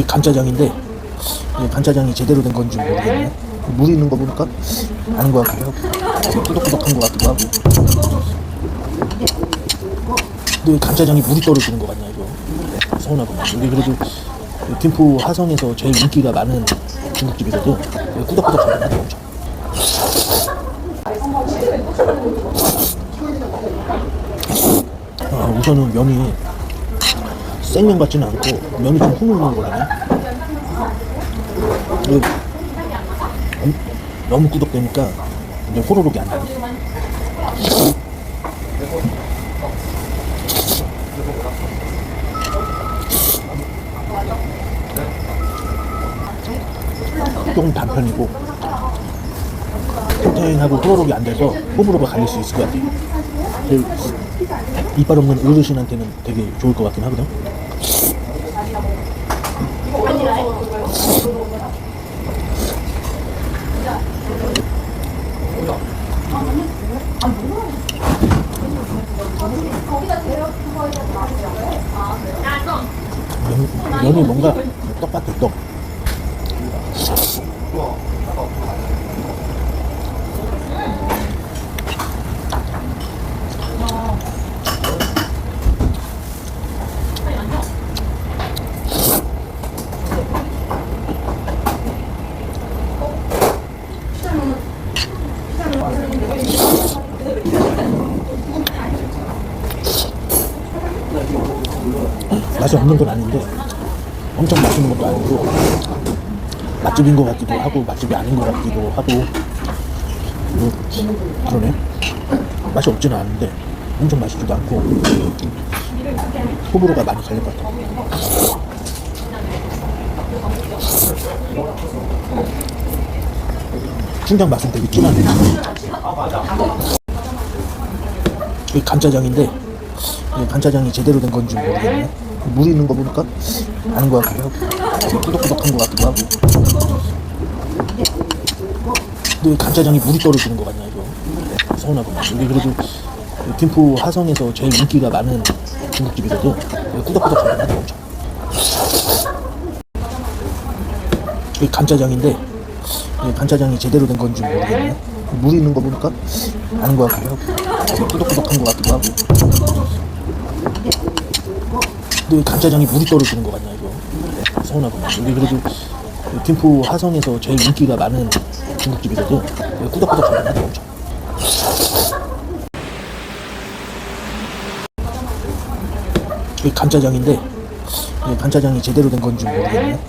이게 간짜장인데 간짜장이 제대로 된 건지 모르겠네. 물 있는 거 보니까 아닌 것 같기도 하고 꾸덕꾸덕한 것 같기도 하고. 근데 왜 간짜장이 물이 떨어지는 것 같냐 이거 서운하구나. 여기 그래도 김포 화성에서 제일 인기가 많은 중국집이거든. 여기 꾸덕꾸덕하구나 엄청. 아, 우선은 면이 생면 같지는 않고 면이 좀 흐물흐물 거리네. 그리고 엄- 너무 꾸덕대니까 이제 호로록이 안 나네. 조금 단편이고 탱탱하고 호로록이 안 돼서 호불호가 갈릴 수 있을 것 같아요. 그리고 이빨 없는 어르신한테는 되게 좋을 것 같긴 하거든. 면, 면이 뭔가 떡 같아 떡. 맛이 없는 건 아닌데 엄청 맛있는 것도 아니고 맛집인 것 같기도 하고 맛집이 아닌 것 같기도 하고 뭐 그러네. 맛이 없지는 않은데 엄청 맛있지도 않고 호불호가 많이 갈릴 것 같아 충장 맛은 되게 진하네 이게 간짜장인데 이게 간짜장이 제대로 된 건지 모르겠네. 물 있는 거 보니까 아닌 것 같기도 하고 꾸덕꾸덕한 것 같기도 하고. 근데 왜 간짜장이 물이 떨어지는 것 같냐 이거 서운하구나. 여기 그래도 김포 화성에서 제일 인기가 많은 중국집이거든. 여기 꾸덕꾸덕하구나 엄청. 이게 간짜장인데 간짜장이 제대로 된 건지 모르겠네. 물 있는 거 보니까 아닌 것 같기도 하고 꾸덕꾸덕한 것 같기도 하고. 근데 왜 간짜장이 물이 떨어지는 것 같냐 이거 서운하구나. 여기 그래도 김포 화성에서 제일 인기가 많은 중국집이거든. 여기 꾸덕꾸덕하구나 엄청. 이게 간짜장인데 이게 간짜장이 제대로 된 건지 모르겠네.